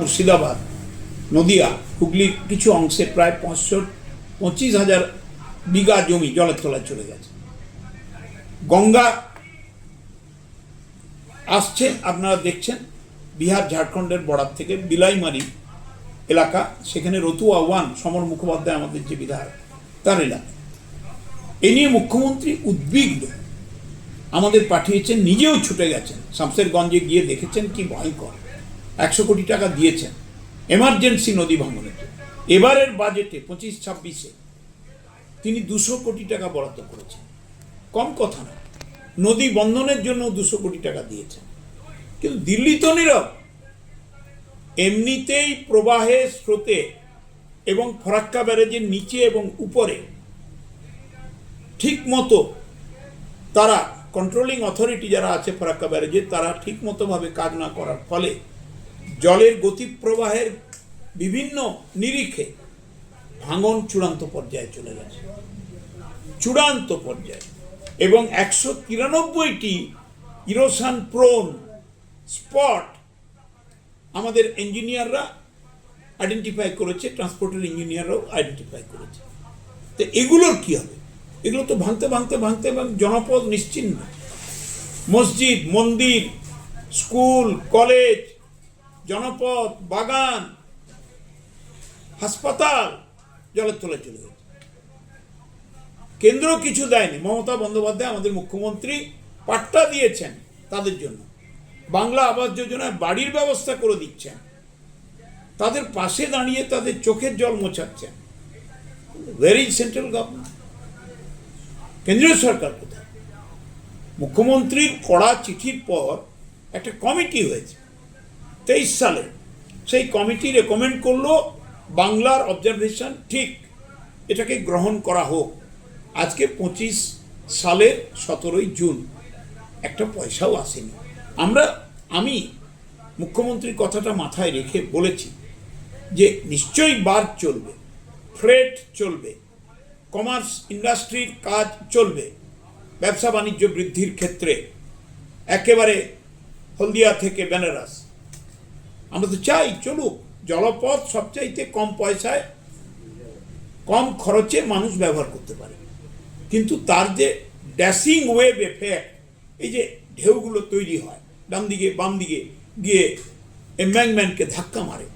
মুর্শিদাবাদ, নদিয়া হুগলির কিছু অংশে প্রায় পাঁচশো পঁচিশ হাজার বিঘা জমি জলের তলায় চলে গেছে। গঙ্গা আসছে, আপনারা দেখছেন, বিহার, ঝাড়খণ্ডের বর্ডার থেকে বিলাইমারি এলাকা, সেখানে রতুয়া ওয়ান সমর মুখোপাধ্যায় আমাদের যে বিধায়ক, তার এলাকা। এ নিয়ে মুখ্যমন্ত্রী উদ্বিগ্ন। আমাদের পাঠিয়েছেন, নিজেও ছুটে গেছেন। শামসেরগঞ্জে গিয়ে দেখেছেন কি ভয়ঙ্কর। একশো কোটি টাকা দিয়েছেন। এমার্জেন্সি নদী জন্য। এবারের বাজেটে পঁচিশ, ছাব্বিশে, তিনি দুশো কোটি টাকা বরাদ্দ করেছেন। কম কথা না। নদী বন্ধনের জন্য দুশো কোটি টাকা দিয়েছেন। কিন্তু দিল্লি তো নীরব। এমনিতেই প্রবাহে স্রোতে এবং ফরাক্কা ব্যারেজের নিচে এবং উপরে ঠিক মতো তারা কন্ট্রোলিং অথরিটি যারা আছে ফরাক্কা ব্যারেজে, তারা ঠিক মতোভাবে কাজ না করার ফলে জলের গতি প্রবাহের বিভিন্ন নিরিখে ভাঙন চূড়ান্ত পর্যায়ে চলে গেছে। চূড়ান্ত পর্যায়ে। এবং একশো তিরানব্বইটি ইরোশান প্রোন স্পট আমাদের ইঞ্জিনিয়াররা আইডেন্টিফাই করেছে ট্রান্সপোর্টের ইঞ্জিনিয়াররাও আইডেন্টিফাই করেছে। তো এগুলোর কি হবে? এগুলো তো ভাঙতে ভাঙতে ভাঙতে এবং জনপদ নিশ্চিন্ন মসজিদ, মন্দির, স্কুল, কলেজ জনপদ, বাগান, হাসপাতাল জলের তলায় চলে গেছে কেন্দ্র কিছু দেয়নি। মমতা বন্দ্যোপাধ্যায় আমাদের মুখ্যমন্ত্রী পাট্টা দিয়েছেন তাদের জন্য। বাংলা আবাস যোজনায় বাড়ির ব্যবস্থা করে দিচ্ছেন। তাদের পাশে দাঁড়িয়ে তাদের চোখের জল মোছাচ্ছেন। ভেরি সেন্ট্রাল গভর্নমেন্ট কেন্দ্রীয় সরকার কোথায়? মুখ্যমন্ত্রীর কড়া চিঠির পর একটা কমিটি হয়েছে। তেইশ সালে সেই কমিটি রেকমেন্ড করল বাংলার অবজারভেশন ঠিক এটাকে গ্রহণ করা হোক। আজকে পঁচিশ সালের সতেরোই জুন, একটা পয়সাও আসেনি। আমরা, আমি মুখ্যমন্ত্রীর কথাটা মাথায় রেখে বলেছি যে নিশ্চয়ই বার চলবে ফ্রেট চলবে কমার্স ইন্ডাস্ট্রির কাজ চলবে, ব্যবসা বাণিজ্য বৃদ্ধির ক্ষেত্রে। একেবারে হলদিয়া থেকে বেনারস আমরা তো চাই চলুক জলপথ সবচাইতে কম পয়সায় কম খরচে মানুষ ব্যবহার করতে পারে কিন্তু তার যে ড্যাশিং ওয়েভ এফেক্ট এই যে ঢেউগুলো তৈরি হয় ডান দিকে বাম দিকে গিয়ে এম্ব্যাংম্যানকে ধাক্কা মারে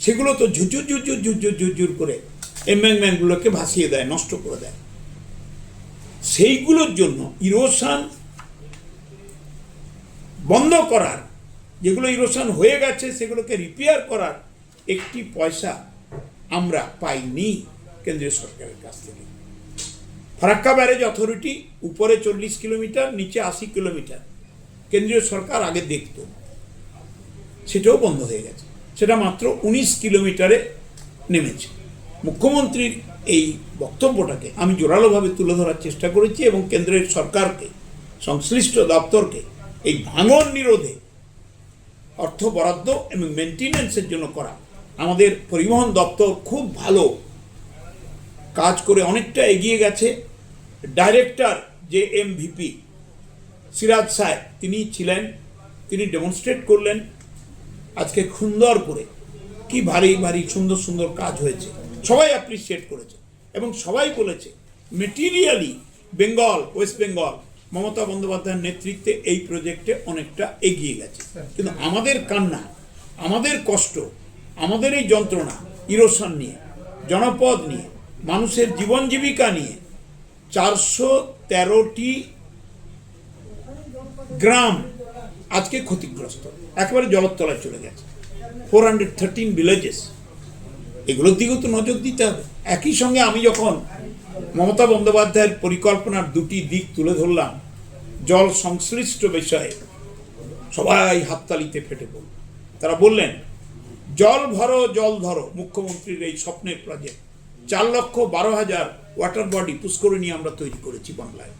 সেগুলো তো ঝুঝুর ঝুঝুর ঝুঝুর ঝুঝুর করে এম্ব্যাংম্যানগুলোকে ভাসিয়ে দেয় নষ্ট করে দেয় সেইগুলোর জন্য ইরোশান বন্ধ করার যেগুলো ইরোশন হয়ে গেছে, সেগুলোকে রিপেয়ার করার একটি পয়সা আমরা পাইনি কেন্দ্রীয় সরকারের কাছ থেকে। ফারাক্কা ব্যারেজ অথরিটি উপরে চল্লিশ কিলোমিটার, নিচে আশি কিলোমিটার। কেন্দ্রীয় সরকার আগে দেখত। সেটাও বন্ধ হয়ে গেছে। সেটা মাত্র উনিশ কিলোমিটারে নেমেছে। মুখ্যমন্ত্রীর এই বক্তব্যটাকে আমি জোরালোভাবে তুলে ধরার চেষ্টা করেছি এবং কেন্দ্রের সরকারকে, সংশ্লিষ্ট দপ্তরকে এই ভাঙন নিরোধে অর্থ বরাদ্দ এবং মেনটেন্যান্সের জন্য করা। আমাদের পরিবহন দপ্তর খুব ভালো কাজ করে অনেকটা এগিয়ে গেছে। ডাইরেক্টর যে এম ভিপি সিরাজ সাহেব তিনি ছিলেন, তিনি ডেমনস্ট্রেট করলেন আজকে সুন্দর করে কি ভারী ভারী, সুন্দর সুন্দর কাজ হয়েছে। সবাই অ্যাপ্রিসিয়েট করেছে এবং সবাই বলেছে মেটিরিয়ালি বেঙ্গল ওয়েস্ট বেঙ্গল মমতা বন্দ্যোপাধ্যায়ের নেতৃত্বে এই প্রজেক্টে অনেকটা এগিয়ে গেছে। কিন্তু আমাদের কান্না আমাদের কষ্ট আমাদের এই যন্ত্রণা ইরোশন নিয়ে জনপদ নিয়ে মানুষের জীবন জীবিকা নিয়ে চারশো তেরোটি গ্রাম আজকে ক্ষতিগ্রস্ত। একেবারে জলতলায় চলে গেছে। ফোর হান্ড্রেড থার্টিন ভিলেজেস এগুলোর দিকেও তো নজর দিতে হবে। একই সঙ্গে আমি যখন মমতা বন্দ্যোপাধ্যায়ের পরিকল্পনার দুটি দিক তুলে ধরলাম। জল সংশ্লিষ্ট বিষয়ে সবাই হাততালিতে ফেটে পড়ল। তারা বললেন, জল ভরো, জল ধরো, মুখ্যমন্ত্রীর এই স্বপ্নের প্রজেক্ট চার লক্ষ বারো হাজার ওয়াটার বডি পুষ্করিণী আমরা তৈরি করেছি বাংলায়।